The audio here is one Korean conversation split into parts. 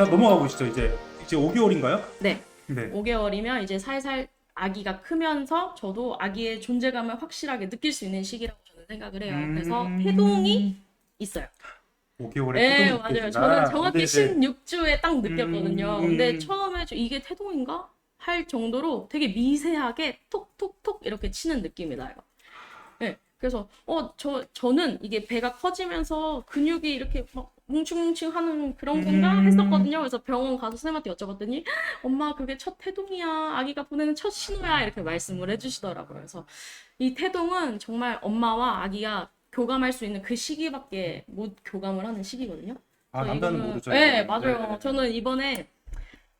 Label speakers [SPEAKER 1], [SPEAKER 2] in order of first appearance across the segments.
[SPEAKER 1] 자 넘어가 보시죠. 이제 이제 5개월인가요?
[SPEAKER 2] 네.
[SPEAKER 1] 네.
[SPEAKER 2] 5개월이면 이제 살살 아기가 크면서 저도 아기의 존재감을 확실하게 느낄 수 있는 시기라고 저는 생각을 해요. 그래서
[SPEAKER 1] 음.
[SPEAKER 2] 태동이 있어요.
[SPEAKER 1] 5개월에
[SPEAKER 2] 네, 맞아요. 저는 정확히
[SPEAKER 1] 네, 네.
[SPEAKER 2] 16주에 딱 느꼈거든요.
[SPEAKER 1] 음.
[SPEAKER 2] 근데 처음에 저 이게 태동인가? 할 정도로 되게 미세하게 톡톡톡 이렇게 치는 느낌이 나요. 네. 그래서 어, 저 저는 이게 배가 커지면서 근육이 이렇게 막 뭉충뭉충 하는 그런 건가
[SPEAKER 1] 음.
[SPEAKER 2] 했었거든요. 그래서 병원 가서 쌤한테 여쭤봤더니 엄마 그게 첫 태동이야. 아기가 보내는 첫 신호야. 이렇게 말씀을 해주시더라고요. 그래서 이 태동은 정말 엄마와 아기가 교감할 수 있는 그 시기밖에 못 교감을 하는 시기거든요.
[SPEAKER 1] 아 남자는
[SPEAKER 2] 이거는-
[SPEAKER 1] 모르죠.
[SPEAKER 2] 네. 맞아요.
[SPEAKER 1] 네.
[SPEAKER 2] 저는 이번에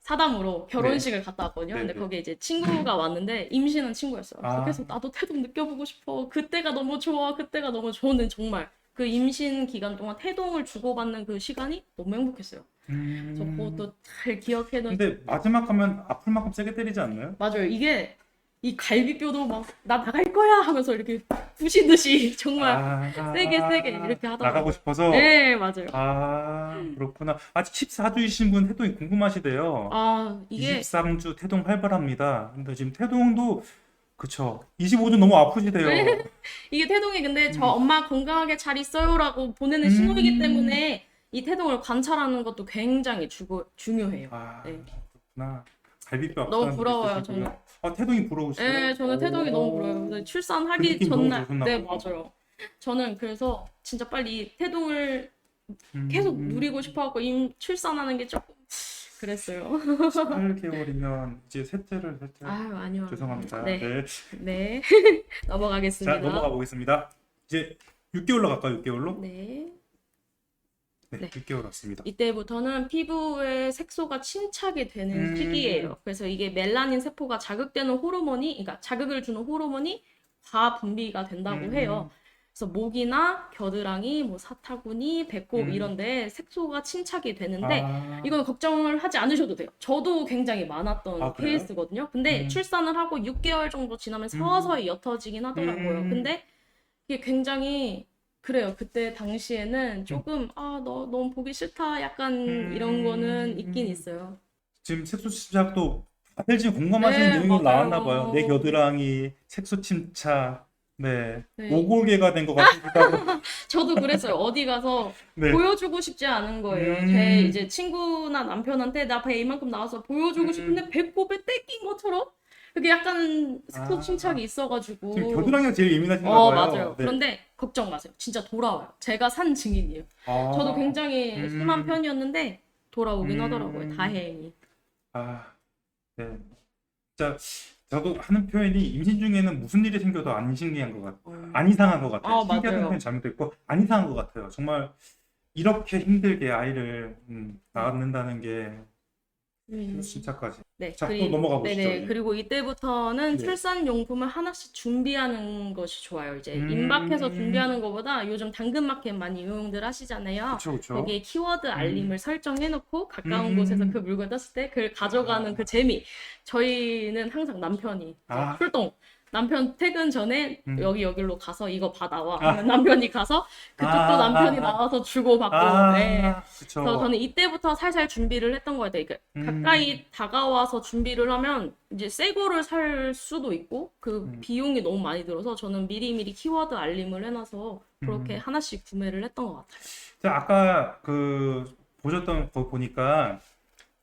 [SPEAKER 2] 사담으로 결혼식을 갔다 왔거든요.
[SPEAKER 1] 네,
[SPEAKER 2] 근데
[SPEAKER 1] 네.
[SPEAKER 2] 거기에 이제 친구가 왔는데 임신한 친구였어요.
[SPEAKER 1] 아.
[SPEAKER 2] 그래서 나도 태동 느껴보고 싶어. 그때가 너무 좋아. 그때가 너무 좋은 정말 그 임신 기간 동안 태동을 주고받는 그 시간이 너무 행복했어요.
[SPEAKER 1] 음.
[SPEAKER 2] 저 그것도 잘 기억해놓.
[SPEAKER 1] 근데 마지막 하면 아플 만큼 세게 때리지 않나요?
[SPEAKER 2] 맞아요. 이게 이 갈비뼈도 막 나 나갈 거야 하면서 이렇게 부시듯이 정말
[SPEAKER 1] 아,
[SPEAKER 2] 세게 세게 이렇게 하더라고요.
[SPEAKER 1] 나가고 싶어서.
[SPEAKER 2] 네 맞아요.
[SPEAKER 1] 아 그렇구나. 아직 14주이신 분 태동이 궁금하시대요.
[SPEAKER 2] 아 이게
[SPEAKER 1] 23주 태동 활발합니다. 근데 지금 태동도 그쵸. 25주 너무 아프시대요.
[SPEAKER 2] 네. 이게 태동이 근데 저
[SPEAKER 1] 음.
[SPEAKER 2] 엄마 건강하게 잘 있어요라고 보내는
[SPEAKER 1] 음.
[SPEAKER 2] 신호이기 때문에 이 태동을 관찰하는 것도 굉장히 주고, 중요해요.
[SPEAKER 1] 아
[SPEAKER 2] 네.
[SPEAKER 1] 그렇구나. 갈비뼈
[SPEAKER 2] 너무
[SPEAKER 1] 아프다는
[SPEAKER 2] 부러워요,
[SPEAKER 1] 있으시고요. 아 태동이 부러우시죠?
[SPEAKER 2] 네, 저는 태동이 너무 부러워요. 근데
[SPEAKER 1] 그
[SPEAKER 2] 출산하기
[SPEAKER 1] 느낌 너무
[SPEAKER 2] 전날,
[SPEAKER 1] 좋으셨나
[SPEAKER 2] 네
[SPEAKER 1] 보다.
[SPEAKER 2] 맞아요. 저는 그래서 진짜 빨리 태동을 계속
[SPEAKER 1] 음,
[SPEAKER 2] 누리고 싶어갖고 임 출산하는 게 조금 그랬어요.
[SPEAKER 1] 8개월이면 이제 셋째를 셋째.
[SPEAKER 2] 아유 아니요.
[SPEAKER 1] 죄송합니다.
[SPEAKER 2] 네,
[SPEAKER 1] 네.
[SPEAKER 2] 네.
[SPEAKER 1] 자
[SPEAKER 2] 넘어가겠습니다.
[SPEAKER 1] 넘어가 보겠습니다. 이제 6개월로 갈까요? 6개월로?
[SPEAKER 2] 네.
[SPEAKER 1] 네,
[SPEAKER 2] 네.
[SPEAKER 1] 6개월 왔습니다.
[SPEAKER 2] 이때부터는 피부의 색소가 침착이 되는
[SPEAKER 1] 음.
[SPEAKER 2] 시기예요. 그래서 이게 멜라닌 세포가 자극되는 호르몬이, 그러니까 자극을 주는 호르몬이 과분비가 된다고
[SPEAKER 1] 음.
[SPEAKER 2] 해요. 그래서 목이나 겨드랑이, 뭐 사타구니, 배꼽
[SPEAKER 1] 음.
[SPEAKER 2] 이런데 색소가 침착이 되는데
[SPEAKER 1] 아,
[SPEAKER 2] 이건 걱정을 하지 않으셔도 돼요. 저도 굉장히 많았던
[SPEAKER 1] 아, 그래요?
[SPEAKER 2] 케이스거든요. 근데
[SPEAKER 1] 음.
[SPEAKER 2] 출산을 하고 6개월 정도 지나면 서서히 옅어지긴 하더라고요.
[SPEAKER 1] 음.
[SPEAKER 2] 근데 이게 굉장히 그래요. 그때 당시에는 조금 아, 너 너무 보기 싫다. 약간
[SPEAKER 1] 음.
[SPEAKER 2] 이런 거는 있긴 있어요.
[SPEAKER 1] 지금 색소 침착도 다들 지금 공감하시는
[SPEAKER 2] 네,
[SPEAKER 1] 내용이
[SPEAKER 2] 맞아요.
[SPEAKER 1] 나왔나 봐요. 내 겨드랑이 색소 침착. 네.
[SPEAKER 2] 네.
[SPEAKER 1] 오골개가 된 것 같기도 하고.
[SPEAKER 2] 저도 그랬어요. 어디 가서
[SPEAKER 1] 네.
[SPEAKER 2] 보여주고 싶지 않은 거예요.
[SPEAKER 1] 음.
[SPEAKER 2] 제 이제 친구나 남편한테 나 배 이만큼 나와서 보여주고
[SPEAKER 1] 음.
[SPEAKER 2] 싶은데 배꼽에 떼낀 것처럼 그게 약간 색소
[SPEAKER 1] 아.
[SPEAKER 2] 침착이 있어가지고
[SPEAKER 1] 지금 겨드랑이가 제일 예민하신 가
[SPEAKER 2] 어,
[SPEAKER 1] 봐요.
[SPEAKER 2] 맞아요.
[SPEAKER 1] 네.
[SPEAKER 2] 그런데 걱정 마세요. 진짜 돌아와요. 제가 산 증인이에요.
[SPEAKER 1] 아,
[SPEAKER 2] 저도 굉장히
[SPEAKER 1] 음.
[SPEAKER 2] 심한 편이었는데 돌아오긴
[SPEAKER 1] 음.
[SPEAKER 2] 하더라고요. 다행히.
[SPEAKER 1] 아, 네. 진짜 저도 하는 표현이 임신 중에는 무슨 일이 생겨도 안 신기한 것 같아요.
[SPEAKER 2] 어.
[SPEAKER 1] 안 이상한 것 같아요.
[SPEAKER 2] 아, 맞아요.
[SPEAKER 1] 표현 잘못됐고 안 이상한 것 같아요. 정말 이렇게 힘들게 아이를 음, 낳는다는 게
[SPEAKER 2] 음.
[SPEAKER 1] 진짜까지.
[SPEAKER 2] 네,
[SPEAKER 1] 자, 또 넘어가 보시죠.
[SPEAKER 2] 네네.
[SPEAKER 1] 예.
[SPEAKER 2] 그리고 이때부터는
[SPEAKER 1] 네.
[SPEAKER 2] 출산 용품을 하나씩 준비하는 것이 좋아요. 이제
[SPEAKER 1] 음.
[SPEAKER 2] 임박해서 준비하는 것보다 요즘 당근마켓 많이 이용들 하시잖아요.
[SPEAKER 1] 그렇죠, 그렇죠.
[SPEAKER 2] 거기에 키워드 알림을 설정해놓고 가까운
[SPEAKER 1] 음.
[SPEAKER 2] 곳에서 그 물건 떴을 때 그걸 가져가는 그 재미. 저희는 항상 남편이
[SPEAKER 1] 아.
[SPEAKER 2] 출동. 남편 퇴근 전에
[SPEAKER 1] 음.
[SPEAKER 2] 여기 여기로 가서 이거 받아와.
[SPEAKER 1] 아.
[SPEAKER 2] 하면 남편이 가서 그쪽도
[SPEAKER 1] 아,
[SPEAKER 2] 남편이
[SPEAKER 1] 아, 아.
[SPEAKER 2] 나와서 주고 받고.
[SPEAKER 1] 아,
[SPEAKER 2] 네. 그래서 저는 이때부터 살살 준비를 했던 것 같아요. 그러니까
[SPEAKER 1] 음.
[SPEAKER 2] 가까이 다가와서 준비를 하면 이제 새 거를 살 수도 있고 그
[SPEAKER 1] 음.
[SPEAKER 2] 비용이 너무 많이 들어서 저는 미리미리 키워드 알림을 해놔서 그렇게
[SPEAKER 1] 음.
[SPEAKER 2] 하나씩 구매를 했던 것 같아요.
[SPEAKER 1] 자, 아까 그 보셨던 거 보니까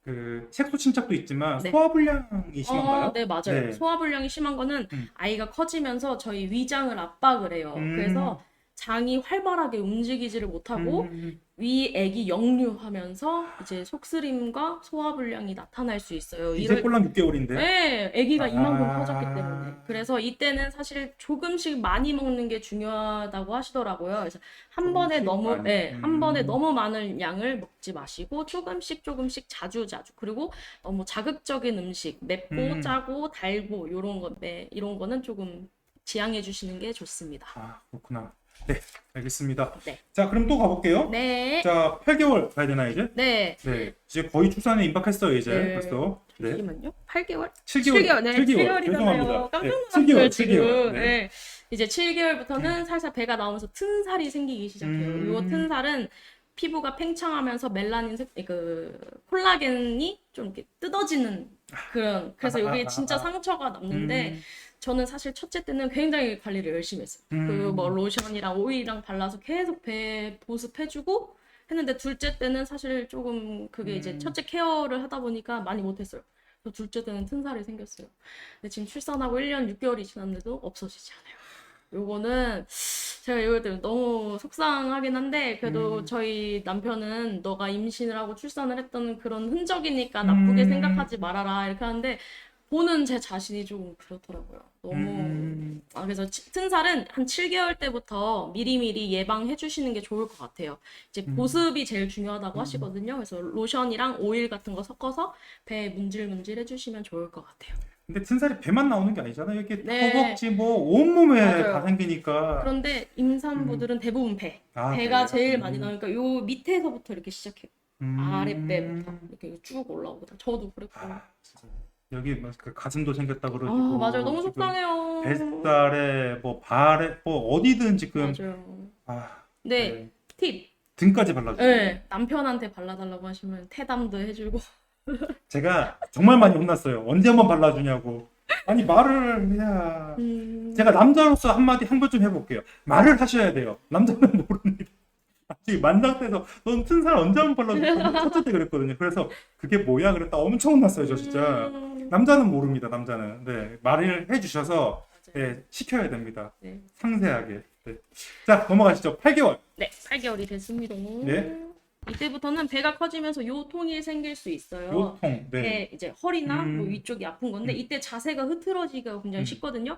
[SPEAKER 1] 그 색소 침착도 있지만
[SPEAKER 2] 네.
[SPEAKER 1] 소화 불량이 심한가요?
[SPEAKER 2] 어, 네, 맞아요.
[SPEAKER 1] 네.
[SPEAKER 2] 소화불량이 심한 거는
[SPEAKER 1] 음.
[SPEAKER 2] 아이가 커지면서 저희 위장을 압박을 해요.
[SPEAKER 1] 음.
[SPEAKER 2] 그래서 장이 활발하게 움직이지를 못하고
[SPEAKER 1] 음,
[SPEAKER 2] 위액이 역류하면서 이제 속쓰림과 소화불량이 나타날 수 있어요.
[SPEAKER 1] 이제
[SPEAKER 2] 이럴
[SPEAKER 1] 꼴랑 6개월인데.
[SPEAKER 2] 네, 아기가
[SPEAKER 1] 아.
[SPEAKER 2] 이만큼 커졌기 때문에. 그래서 이때는 사실 조금씩 많이 먹는 게 중요하다고 하시더라고요. 그래서 한 번에 너무,
[SPEAKER 1] 많이.
[SPEAKER 2] 네, 한
[SPEAKER 1] 음.
[SPEAKER 2] 번에 너무 많은 양을 먹지 마시고 조금씩 조금씩 자주 자주. 그리고 너무 자극적인 음식, 맵고
[SPEAKER 1] 음.
[SPEAKER 2] 짜고 달고 이런 거, 네, 이런 거는 조금 지양해 주시는 게 좋습니다.
[SPEAKER 1] 아, 그렇구나. 네, 알겠습니다.
[SPEAKER 2] 네.
[SPEAKER 1] 자, 그럼 또 가볼게요.
[SPEAKER 2] 네,
[SPEAKER 1] 자, 8개월 가야 되나 이제?
[SPEAKER 2] 네.
[SPEAKER 1] 네, 이제 거의 출산에 임박했어요 이제
[SPEAKER 2] 네.
[SPEAKER 1] 벌써. 네,
[SPEAKER 2] 잠시만요. 8개월?
[SPEAKER 1] 7개월.
[SPEAKER 2] 7개월, 네, 7개월 이잖아요.
[SPEAKER 1] 죄송합니다.
[SPEAKER 2] 깜짝
[SPEAKER 1] 네,
[SPEAKER 2] 놀랐어요,
[SPEAKER 1] 7개월,
[SPEAKER 2] 지금.
[SPEAKER 1] 7개월. 네.
[SPEAKER 2] 네. 이제 7개월부터는 살살 배가 나오면서 튼 살이 생기기 시작해요.
[SPEAKER 1] 음.
[SPEAKER 2] 요 튼 살은 피부가 팽창하면서 멜라닌 색, 그 콜라겐이 좀 이렇게 뜯어지는 그런 그래서 여기 진짜 상처가 남는데
[SPEAKER 1] 음,
[SPEAKER 2] 저는 사실 첫째 때는 굉장히 관리를 열심히 했어요.
[SPEAKER 1] 음.
[SPEAKER 2] 그뭐 로션이랑 오일이랑 발라서 계속 배 보습해주고 했는데 둘째 때는 사실 조금 그게 이제
[SPEAKER 1] 음.
[SPEAKER 2] 첫째 케어를 하다 보니까 많이 못했어요. 그래서 둘째 때는 튼살이 생겼어요. 근데 지금 출산하고 1년 6개월이 지났는데도 없어지지 않아요. 요거는 제가 이럴 때 너무 속상하긴 한데 그래도
[SPEAKER 1] 음.
[SPEAKER 2] 저희 남편은 너가 임신을 하고 출산을 했던 그런 흔적이니까 나쁘게
[SPEAKER 1] 음.
[SPEAKER 2] 생각하지 말아라 이렇게 하는데 보는 제 자신이 조금 그렇더라고요. 너무
[SPEAKER 1] 음.
[SPEAKER 2] 아, 그래서 치- 튼살은 한 7개월 때부터 미리미리 예방해 주시는 게 좋을 것 같아요. 이제
[SPEAKER 1] 음.
[SPEAKER 2] 보습이 제일 중요하다고
[SPEAKER 1] 음.
[SPEAKER 2] 하시거든요. 그래서 로션이랑 오일 같은 거 섞어서 배에 문질문질 해주시면 좋을 것 같아요.
[SPEAKER 1] 근데 튼살이 배만 나오는 게 아니잖아요. 이렇게
[SPEAKER 2] 네.
[SPEAKER 1] 허벅지 뭐 온몸에
[SPEAKER 2] 맞아요.
[SPEAKER 1] 다 생기니까.
[SPEAKER 2] 그런데 임산부들은 대부분 배,
[SPEAKER 1] 아,
[SPEAKER 2] 배가
[SPEAKER 1] 그래요?
[SPEAKER 2] 제일
[SPEAKER 1] 음.
[SPEAKER 2] 많이 나오니까 요 밑에서부터 이렇게 시작해요.
[SPEAKER 1] 음.
[SPEAKER 2] 아랫배부터 이렇게 쭉 올라오거든요. 저도 그랬고.
[SPEAKER 1] 아, 진짜. 여기 뭐그 가슴도 생겼다
[SPEAKER 2] 아,
[SPEAKER 1] 그러고.
[SPEAKER 2] 맞아요. 너무
[SPEAKER 1] 지금
[SPEAKER 2] 속상해요.
[SPEAKER 1] 뱃살에 뭐 발에 뭐 어디든 지금
[SPEAKER 2] 맞아요.
[SPEAKER 1] 아,
[SPEAKER 2] 네,
[SPEAKER 1] 네.
[SPEAKER 2] 팁.
[SPEAKER 1] 등까지 발라줘.
[SPEAKER 2] 네, 남편한테 발라달라고 하시면 태담도 해주고.
[SPEAKER 1] 제가 정말 많이 혼났어요. 언제 한번 발라주냐고. 아니 말을 그냥
[SPEAKER 2] 음,
[SPEAKER 1] 제가 남자로서 한마디 한번좀 해볼게요. 말을 하셔야 돼요. 남자는. 아직 만장대에서 넌 튼살 언제 한번 발라줬어? 첫째 때 그랬거든요. 그래서 그게 뭐야? 그랬다 엄청 혼났어요. 저 진짜.
[SPEAKER 2] 음,
[SPEAKER 1] 남자는 모릅니다. 남자는. 네 말을 해주셔서. 네, 시켜야 됩니다.
[SPEAKER 2] 네.
[SPEAKER 1] 상세하게. 네. 자 넘어가시죠. 8개월.
[SPEAKER 2] 네, 8개월이 됐습니다.
[SPEAKER 1] 네.
[SPEAKER 2] 이때부터는 배가 커지면서 요통이 생길 수 있어요.
[SPEAKER 1] 요통. 네.
[SPEAKER 2] 배 이제 허리나
[SPEAKER 1] 음.
[SPEAKER 2] 뭐 위쪽이 아픈 건데
[SPEAKER 1] 음.
[SPEAKER 2] 이때 자세가 흐트러지기가 굉장히
[SPEAKER 1] 음.
[SPEAKER 2] 쉽거든요.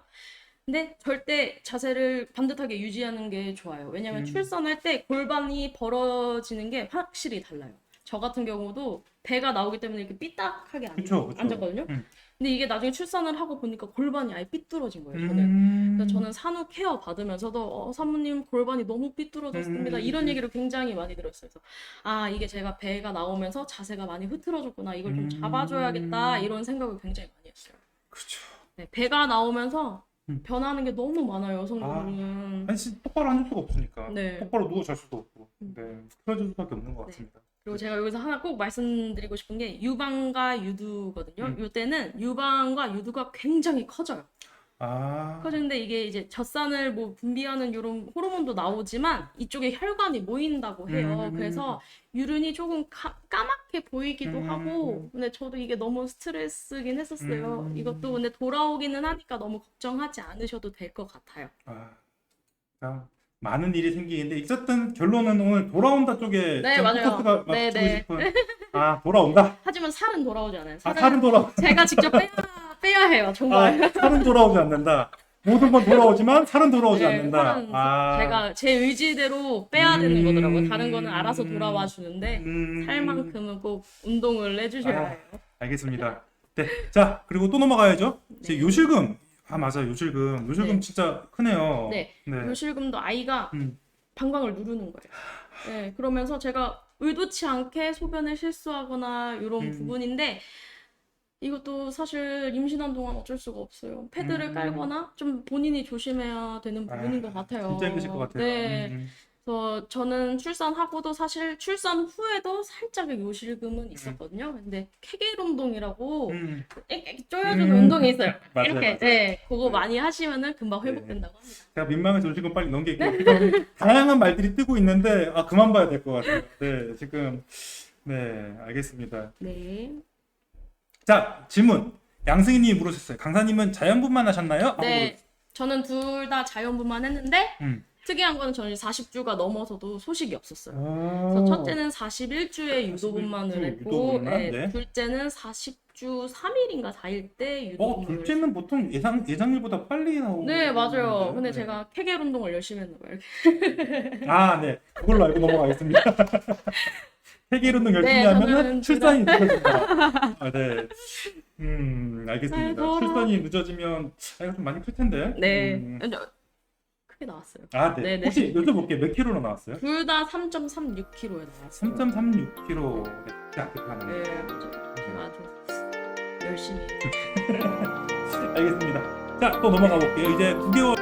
[SPEAKER 2] 근데 절대 자세를 반듯하게 유지하는 게 좋아요. 왜냐면
[SPEAKER 1] 음.
[SPEAKER 2] 출산할 때 골반이 벌어지는 게 확실히 달라요. 저 같은 경우도 배가 나오기 때문에 이렇게 삐딱하게 앉,
[SPEAKER 1] 그쵸, 그쵸.
[SPEAKER 2] 앉았거든요.
[SPEAKER 1] 음.
[SPEAKER 2] 근데 이게 나중에 출산을 하고 보니까 골반이 아예 삐뚤어진 거예요. 저는.
[SPEAKER 1] 음.
[SPEAKER 2] 그래서 저는 산후 케어 받으면서도 어, 사모님 골반이 너무 삐뚤어졌습니다.
[SPEAKER 1] 음.
[SPEAKER 2] 이런 얘기를 굉장히 많이 들었어요. 그래서 아 이게 제가 배가 나오면서 자세가 많이 흐트러졌구나. 이걸 좀
[SPEAKER 1] 음.
[SPEAKER 2] 잡아줘야겠다. 이런 생각을 굉장히 많이 했어요.
[SPEAKER 1] 그렇죠.
[SPEAKER 2] 네, 배가 나오면서
[SPEAKER 1] 음.
[SPEAKER 2] 변하는 게 너무 많아요. 여성분들은.
[SPEAKER 1] 아니 진- 똑바로 앉을 수가 없으니까.
[SPEAKER 2] 네.
[SPEAKER 1] 똑바로 누워 잘 수도 없고.
[SPEAKER 2] 음.
[SPEAKER 1] 네. 틀어질 수밖에 없는 것
[SPEAKER 2] 네.
[SPEAKER 1] 같습니다.
[SPEAKER 2] 그리고 제가 여기서 하나 꼭 말씀드리고 싶은 게 유방과 유두거든요.
[SPEAKER 1] 음.
[SPEAKER 2] 이때는 유방과 유두가 굉장히 커져요.
[SPEAKER 1] 아.
[SPEAKER 2] 커지는데 이게 이제 젖산을 뭐 분비하는 이런 호르몬도 나오지만 이쪽에 혈관이 모인다고 해요.
[SPEAKER 1] 음.
[SPEAKER 2] 그래서 유륜이 조금 까, 까맣게 보이기도
[SPEAKER 1] 음.
[SPEAKER 2] 하고 근데 저도 이게 너무 스트레스긴 했었어요.
[SPEAKER 1] 음.
[SPEAKER 2] 이것도 근데 돌아오기는 하니까 너무 걱정하지 않으셔도 될 것 같아요.
[SPEAKER 1] 아. 자, 많은 일이 생기는데 어쨌든 결론은 오늘 돌아온다 쪽에
[SPEAKER 2] 네,
[SPEAKER 1] 좀
[SPEAKER 2] 맞아요.
[SPEAKER 1] 포커스가
[SPEAKER 2] 네,
[SPEAKER 1] 맞추고
[SPEAKER 2] 네.
[SPEAKER 1] 싶은. 아 돌아온다.
[SPEAKER 2] 하지만 살은 돌아오지 않아요.
[SPEAKER 1] 아
[SPEAKER 2] 살은
[SPEAKER 1] 살은 돌아.
[SPEAKER 2] 제가 직접 빼야, 빼야 해요. 정말.
[SPEAKER 1] 아 살은 돌아오지 않는다. 모든 건 돌아오지만 살은 돌아오지
[SPEAKER 2] 네,
[SPEAKER 1] 않는다.
[SPEAKER 2] 살은
[SPEAKER 1] 아.
[SPEAKER 2] 제가 제 의지대로 빼야 되는
[SPEAKER 1] 음.
[SPEAKER 2] 거더라고요. 다른 거는 알아서 돌아와 주는데
[SPEAKER 1] 음.
[SPEAKER 2] 살만큼은 꼭 운동을 해주셔야
[SPEAKER 1] 아.
[SPEAKER 2] 해요.
[SPEAKER 1] 알겠습니다. 네. 자, 그리고 또 넘어가야죠. 이제
[SPEAKER 2] 네.
[SPEAKER 1] 요실금. 아, 맞아. 요실금. 요실금
[SPEAKER 2] 네.
[SPEAKER 1] 진짜 크네요.
[SPEAKER 2] 네.
[SPEAKER 1] 네.
[SPEAKER 2] 요실금도 아이가
[SPEAKER 1] 음.
[SPEAKER 2] 방광을 누르는 거예요. 네, 그러면서 제가 의도치 않게 소변을 실수하거나 이런
[SPEAKER 1] 음.
[SPEAKER 2] 부분인데 이것도 사실 임신한 동안 어쩔 수가 없어요. 패드를
[SPEAKER 1] 음.
[SPEAKER 2] 깔거나 좀 본인이 조심해야 되는 부분인 것 같아요.
[SPEAKER 1] 진짜 힘드실 것 같아요.
[SPEAKER 2] 네.
[SPEAKER 1] 음.
[SPEAKER 2] 그래서 저는 출산하고도 사실 출산 후에도 살짝의 요실금은 있었거든요. 근데 케겔 운동이라고
[SPEAKER 1] 음.
[SPEAKER 2] 이렇게 쪼여주는
[SPEAKER 1] 음.
[SPEAKER 2] 운동이 있어요.
[SPEAKER 1] 맞아요,
[SPEAKER 2] 이렇게
[SPEAKER 1] 맞아요.
[SPEAKER 2] 네, 그거
[SPEAKER 1] 네.
[SPEAKER 2] 많이 하시면은 금방 회복된다고 합니다.
[SPEAKER 1] 제가 민망해서 요실금 빨리 넘길게요. 지금 다양한 말들이 뜨고 있는데 아 그만 봐야 될 것 같아요. 네, 지금 네, 알겠습니다.
[SPEAKER 2] 네.
[SPEAKER 1] 자, 질문. 양승희님이 물으셨어요. 강사님은 자연분만 하셨나요? 하고
[SPEAKER 2] 네, 저는 둘 다 자연분만 했는데
[SPEAKER 1] 음.
[SPEAKER 2] 특이한 거는 저는 40주가 넘어서도 소식이 없었어요. 그래서. 첫째는 41주에 유도분만을
[SPEAKER 1] 41주
[SPEAKER 2] 했고,
[SPEAKER 1] 유도분만,
[SPEAKER 2] 네,
[SPEAKER 1] 네.
[SPEAKER 2] 둘째는 40주 3일인가 4일 때
[SPEAKER 1] 어,
[SPEAKER 2] 유도분만을 했어요.
[SPEAKER 1] 둘째는 보통 예상 예상일보다 빨리 나오고.
[SPEAKER 2] 네, 맞아요. 근데
[SPEAKER 1] 네.
[SPEAKER 2] 제가 케겔 운동을 열심히 했나 봐요. 이렇게.
[SPEAKER 1] 아, 네. 그걸로 알고 넘어가겠습니다. 세계 운동 열심히
[SPEAKER 2] 네,
[SPEAKER 1] 하면
[SPEAKER 2] 저는
[SPEAKER 1] 출산이 늦어진다. 아, 네. 음, 알겠습니다.
[SPEAKER 2] 아이고.
[SPEAKER 1] 출산이 늦어지면 아, 이거 좀 많이 클 텐데.
[SPEAKER 2] 네,
[SPEAKER 1] 음.
[SPEAKER 2] 크게 나왔어요.
[SPEAKER 1] 아, 네.
[SPEAKER 2] 네, 네.
[SPEAKER 1] 혹시 여쭤볼게요. 몇 킬로로 나왔어요?
[SPEAKER 2] 둘 다 3.36kg에 나왔어요.
[SPEAKER 1] 3.36킬로. 네, 약급하는.
[SPEAKER 2] 네. 제가 아주 열심히.
[SPEAKER 1] 알겠습니다. 자, 또 넘어가 볼게요. 이제 9개월